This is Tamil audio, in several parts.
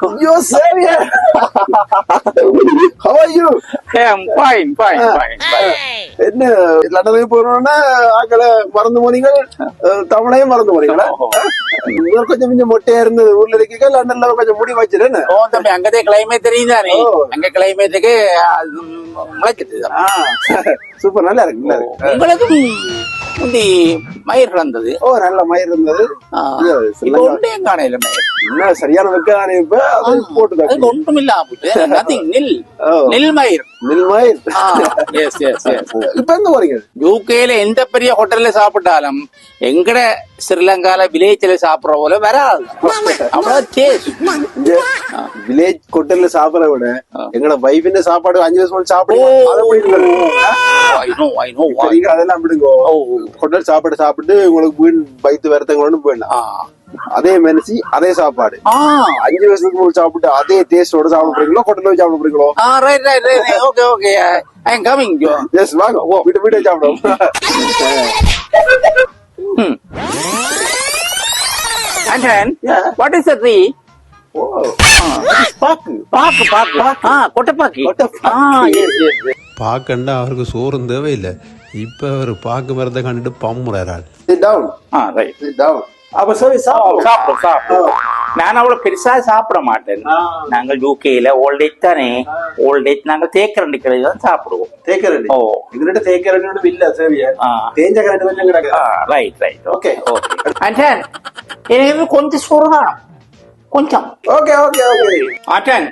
Yo, Xavier. How are you? Hey, I'm fine, fine, fine, fine. என்ன லண்டனுக்கு போறோம்னா ஆக்களை மறந்து போனீங்க அஹ், தமிழையும் மறந்து போனீங்களா? இவர் கொஞ்சம் கொஞ்சம் மொட்டையா இருந்தது ஊர்ல இருக்கீங்க லண்டன்ல கொஞ்சம் முடி வச்சிருன்னு ஓ தம்பி அங்கதே கிளைமேட் தெரியுதானே ஓ. அங்க கிளைமேட்டுக்கு முளைக்குது. சூப்பர் நல்லா இருக்கு உங்களுக்கு முந்தி மயிர் கிடந்தது ஓ நல்ல மயிர் இருந்தது. இப்ப. ஒன்றையும் காணையில மயிர்? என்ன சரியான வெக்கானே இப்ப? அது போட்டு அதுக்கு ஒன்றும் இல்லாம போட்டு நத்திங் நில். ஓ. நில் மயிர். நில் மயிர். எஸ் எஸ் எஸ் இப்ப எங்க போறீங்க? யூகேல எந்த பெரிய ஹோட்டல்ல சாப்பிட்டாலும் எங்கட ஸ்ரீலங்கால வில்லேஜ்ல சாப்பிடுற போல வராது. அவ்வளவு டேஸ்ட் வில்லேஜ் ஹோட்டல்ல சாப்பிடற விட எங்கட வைஃபின் சாப்பாடு அஞ்சு வருஷம் அதை போயிட்டு நீங்க அதெல்லாம் விடுங்க. ஹோட்டல் சாப்பாடு சாப்பிட்டு உங்களுக்கு வீண் வருத்தங்களோன்னு போயிடலாம். அதே மெனசி அதே சாப்பாடு. ஆ. அஞ்சு வருஷத்துக்கு முன்னாடி சாப்பிட்டு அதே டேஸ்டோட சாப்பிட போறீங்களோ ஹோட்டல்ல போய் சாப்பிட போறீங்களோ right right right okay okay I am coming yes வாங்க. ஓ வீட்டு வீட்டை சாப்பிடுவோம். And then, Yeah. what is the tree? ஓ. பாக்கு பாக்கு பாக்கு ஆ கொட்டைப்பாக்கி. கொட்டைப்பாக்கி. ஆ எஸ் எஸ் பார்க்கண்டா அவருக்கு சோறும் தேவையில்லை. இப்ப அவர் பாக்கு மரத்தை கண்டுட்டு பம்முறாள் அப்ப சரி சாப்பிடுவோம் சாப்பிடும் சாப்பிடும் நான் அவ்வளவு பெருசா சாப்பிட மாட்டேன். நாங்கள் யூகேல ஓல்ட் ஏஜ் தானே. ஓல்ட் ஏஜ் நாங்க தேக்கரண்டி கடையில் தான் சாப்பிடுவோம். தேக்கரண்டி? ஓ. எங்கிட்ட தேக்கரண்டி இல்ல சரியா. தேஞ்ச கரண்டி கொஞ்சம் கிடக்கு. Right right Okay. ஓகே அண்டன் எனக்கு கொஞ்சம் சோறு வேணும். கொஞ்சம். ஓகே ஓகே ஓகே ஆட்டன்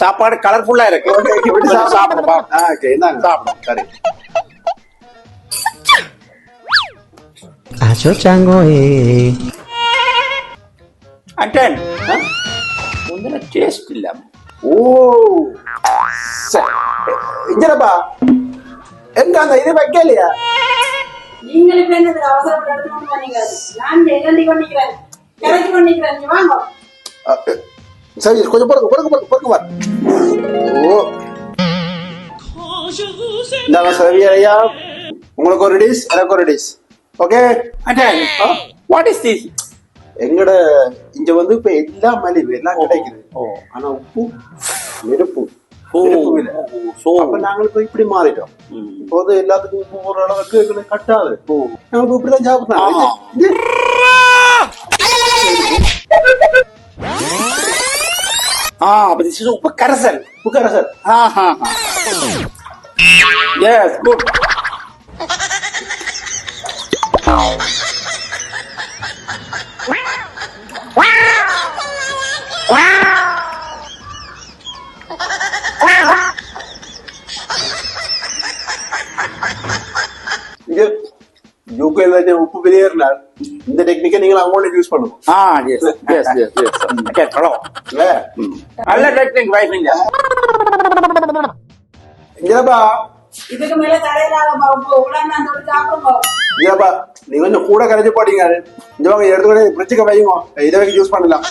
சாப்பாடு கலர்ஃபுல்லா இருக்கு. Okay okay சாப்பிடுப்பா. ஓகே சாப்பிடும் சரி. Acho chango eh. அண்டன் ஒன்றும் டேஸ்ட் இல்ல. ஓ. இஞ்சனப்பா எங்க அந்த இது வைக்கலையா? நீங்கள் இப்ப என்னதுக்கு அவசரப்பட்டு எடுத்துக்கொண்டு போனீங்க? நான் இறந்தி கொண்டிருக்கிறேன். இறக்கி கொண்டிருக்கிறேன். நீ வாங்க. சரி கொஞ்சம் பொறுங்க பொறுங்க பொறுங்க பொறுங்க பாரு ஓ. இந்தாங்க ஐயா. உங்களுக்கு ஒரு டிஷ் எனக்கு ஒரு dish okay what is this எங்கட இங்க வந்து இப்ப எல்லா மலிவு எல்லாம் கிடைக்குது ஆனா உப்பு நெருப்பு. நாங்கள் இப்ப இப்படி மாறிட்டோம். இப்போது எல்லாத்துக்கும் உப்பு போற அளவுக்கு எங்களுக்கு கட்டாது. நாங்க இப்ப இப்படிதான் சாப்பிடுறோம். உப்பு கரசல். ஆ ஹா எஸ் குட் யூகேல உப்பு வெளியேறினார் இந்த டெக்னிக்கை நீங்கள் அமௌண்ட் யூஸ் பண்ணுவோம் ஆ yes yes yes yes okay hello இல்ல? நல்ல டெக்னிக் வைஃப் இல்ல இங்கப்பா இதுக்கு மேல தடையில்லாத ப- உடனே நான் தொட்டு சாப்பிடுங்க. இங்கப்பா நீங்க கொஞ்சம் கூட கரைச்சு போட்டீங்க. இந்த வாங்க எடுத்து பிரிட்ஜுக்கு வைங்க. இதை வரைக்கும் யூஸ் பண்ணலாம்